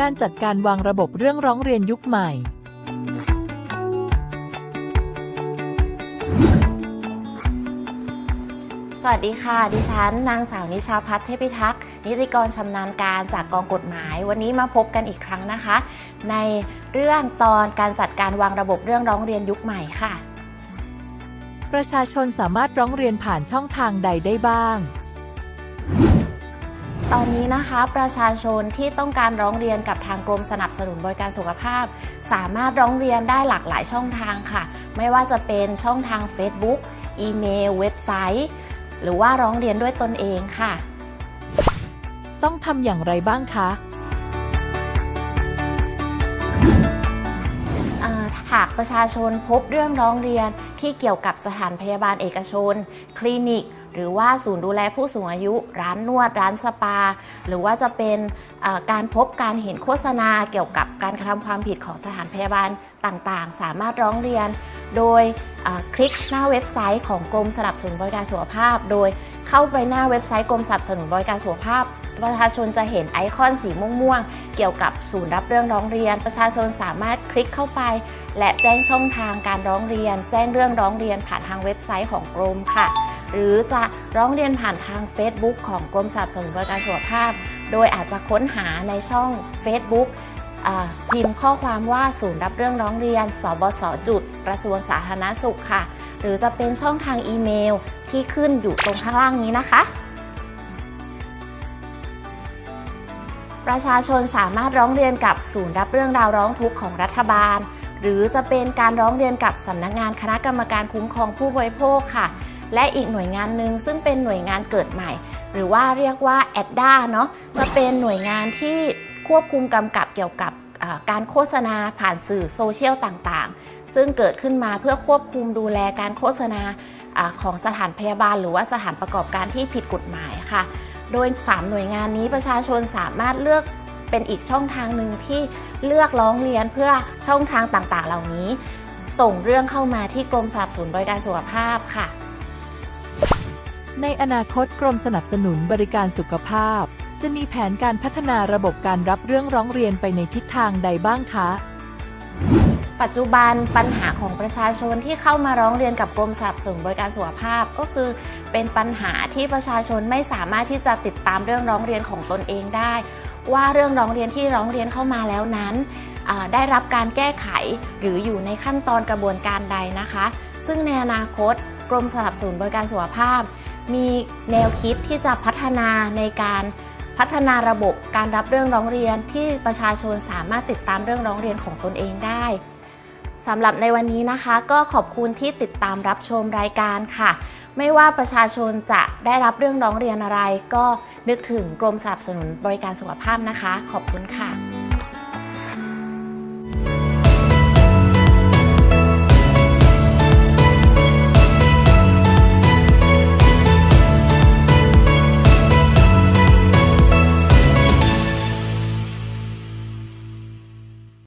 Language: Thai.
การจัดการวางระบบเรื่องร้องเรียนยุคใหม่ สวัสดีค่ะ ดิฉัน นางสาวนิชาพัฒน์เทพิทักษ์ นิติกรชำนาญการจากกองกฎหมาย วันนี้มาพบกันอีกครั้งนะคะ ในเรื่องตอนการจัดการวางระบบเรื่องร้องเรียนยุคใหม่ค่ะ ประชาชนสามารถร้องเรียนผ่านช่องทางใดได้บ้าง ตอนนี้นะคะประชาชนที่ต้องการร้องเรียนกับทางกรมสนับสนุนบริการสุขภาพ สามารถร้องเรียนได้หลากหลายช่องทางค่ะ ไม่ว่าจะเป็นช่องทาง Facebook อีเมล เว็บไซต์ หรือว่าร้องเรียนด้วยตนเองค่ะ ต้องทำอย่างไรบ้างคะอ่าหากประชาชนพบเรื่องร้องเรียนที่เกี่ยวกับสถานพยาบาลเอกชน คลินิก หรือว่าศูนย์ดูแลผู้สูงอายุ ร้านนวด ร้านสปา หรือว่าจะเป็นการพบการเห็นโฆษณาเกี่ยวกับการกระทำความผิดของสถานพยาบาลต่างๆ สามารถร้องเรียน โดยคลิกหน้าเว็บไซต์ของกรมสนับสนุนบริการสุขภาพ โดยเข้าไปหน้าเว็บไซต์กรมสนับสนุนบริการสุขภาพ ประชาชนจะเห็นไอคอนสีม่วงๆเกี่ยวกับศูนย์รับเรื่องร้องเรียน ประชาชนสามารถคลิกเข้าไป และแจ้งช่องทางการร้องเรียน แจ้งเรื่องร้องเรียนผ่านทางเว็บไซต์ของกรมค่ะ หรือจะร้องเรียนผ่านทาง Facebook ของกรมสนับสนุนบริการสุขภาพ โดยอาจจะค้นหาในช่อง Facebook พิมพ์ข้อความว่าศูนย์รับเรื่องร้องเรียน สบสจุดกระทรวงสาธารณสุขค่ะ หรือจะเป็นช่องทางอีเมลที่ขึ้นอยู่ตรงข้างล่างนี้นะคะ ประชาชนสามารถร้องเรียนกับศูนย์รับเรื่องราวร้องทุกข์ของรัฐบาล หรือจะเป็นการร้องเรียนกับสำนักงานคณะกรรมการคุ้มครองผู้บริโภคค่ะ และอีกหน่วยงานหนึ่งซึ่งเป็นหน่วยงานเกิดใหม่ หรือว่าเรียกว่าแอดด้าเนาะจะเป็นหน่วยงานที่ควบคุมกำกับเกี่ยวกับการโฆษณาผ่านสื่อโซเชียลต่างๆ ซึ่งเกิดขึ้นมาเพื่อควบคุมดูแลการโฆษณาอาของสถานพยาบาล หรือว่าสถานประกอบการที่ผิดกฎหมายค่ะ โดย 3 หน่วยงานนี้ประชาชนสามารถเลือกเป็นอีกช่องทางหนึ่งที่เลือกร้องเรียนเพื่อช่องทางต่างๆ เหล่านี้ ส่งเรื่องเข้ามาที่กรมสนับสนุนบริการสุขภาพค่ะ ในอนาคตกรมสนับสนุนบริการสุขภาพ จะมีแผนการพัฒนาระบบการรับเรื่องร้องเรียนไปในทิศทางใดบ้างคะ ปัจจุบันปัญหาของประชาชนที่เข้ามาร้องเรียนกับกรมสนับสนุนบริการสุขภาพก็คือเป็นปัญหาที่ประชาชนไม่สามารถที่จะติดตามเรื่องร้องเรียนของตนเองได้ ว่าเรื่องร้องเรียนที่ร้องเรียนเข้ามาแล้วนั้นได้รับการแก้ไขหรืออยู่ในขั้นตอนกระบวนการใดนะคะ ซึ่งในอนาคตกรมสนับสนุนบริการสุขภาพ มีแนวคิดที่จะพัฒนาในการพัฒนาระบบการรับเรื่องร้องเรียนที่ประชาชนสามารถติดตามเรื่องร้องเรียนของตนเองได้สำหรับในวันนี้นะคะ ก็ขอบคุณที่ติดตามรับชมรายการค่ะ ไม่ว่าประชาชนจะได้รับเรื่องร้องเรียนอะไร ก็นึกถึงกรมสนับสนุนบริการสุขภาพนะคะ ขอบคุณค่ะ